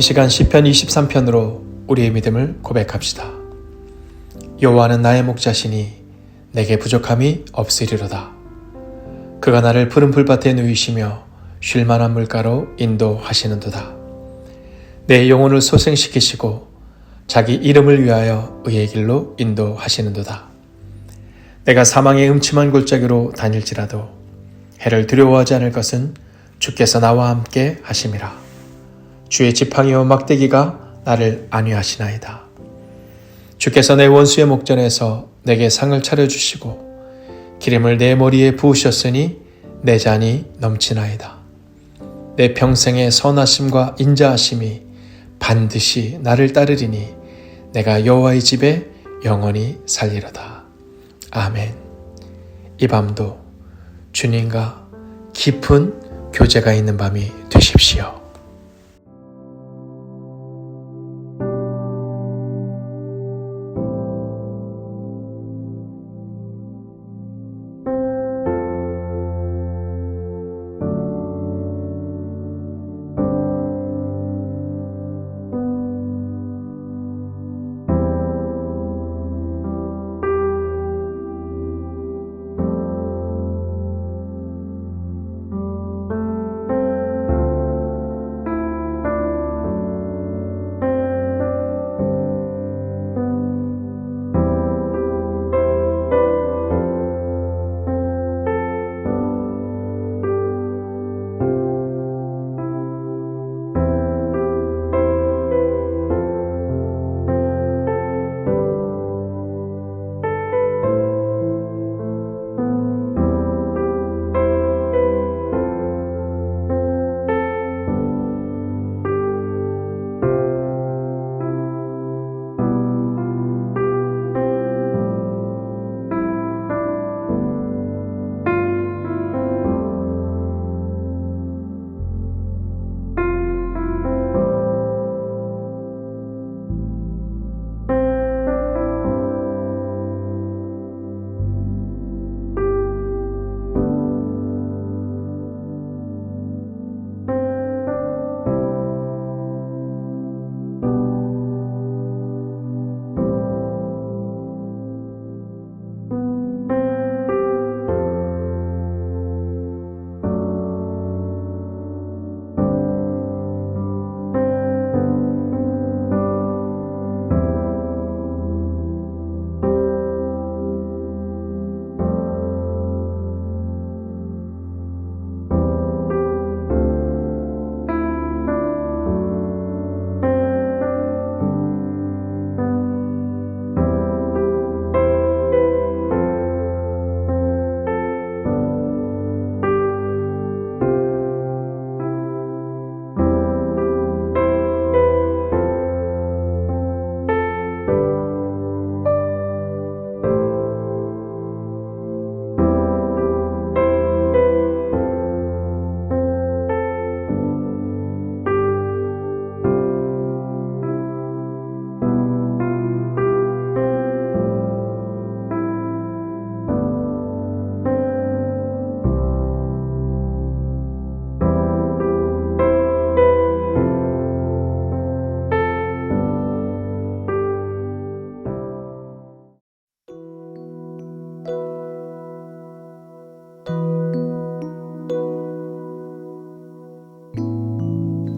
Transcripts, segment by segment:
시간 시편 23편으로 우리의 믿음을 고백합시다. 여호와는 나의 목자시니 내게 부족함이 없으리로다. 그가 나를 푸른 풀밭에 누이시며 쉴 만한 물가로 인도하시는도다. 내 영혼을 소생시키시고 자기 이름을 위하여 의의 길로 인도하시는도다. 내가 사망의 음침한 골짜기로 다닐지라도 해를 두려워하지 않을 것은 주께서 나와 함께 하심이라. 주의 지팡이와 막대기가 나를 안위하시나이다. 주께서 내 원수의 목전에서 내게 상을 차려주시고 기름을 내 머리에 부으셨으니 내 잔이 넘치나이다. 내 평생의 선하심과 인자하심이 반드시 나를 따르리니 내가 여호와의 집에 영원히 살리로다. 아멘. 이 밤도 주님과 깊은 교제가 있는 밤이 되십시오.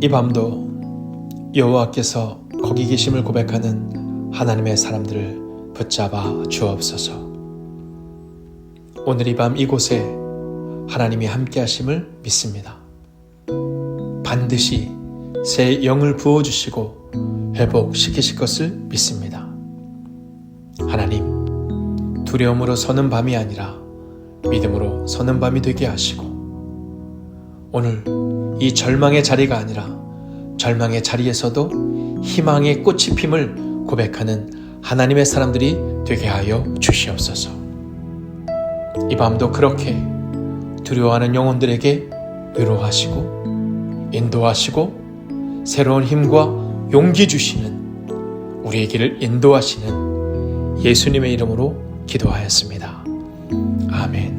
이 밤도 여호와께서 거기 계심을 고백하는 하나님의 사람들을 붙잡아 주옵소서. 오늘 이 밤 이곳에 하나님이 함께 하심을 믿습니다. 반드시 새 영을 부어 주시고 회복시키실 것을 믿습니다. 하나님, 두려움으로 서는 밤이 아니라 믿음으로 서는 밤이 되게 하시고 오늘 이 절망의 자리가 아니라 절망의 자리에서도 희망의 꽃이 핌을 고백하는 하나님의 사람들이 되게 하여 주시옵소서. 이 밤도 그렇게 두려워하는 영혼들에게 위로하시고 인도하시고 새로운 힘과 용기 주시는 우리의 길을 인도하시는 예수님의 이름으로 기도하였습니다. 아멘.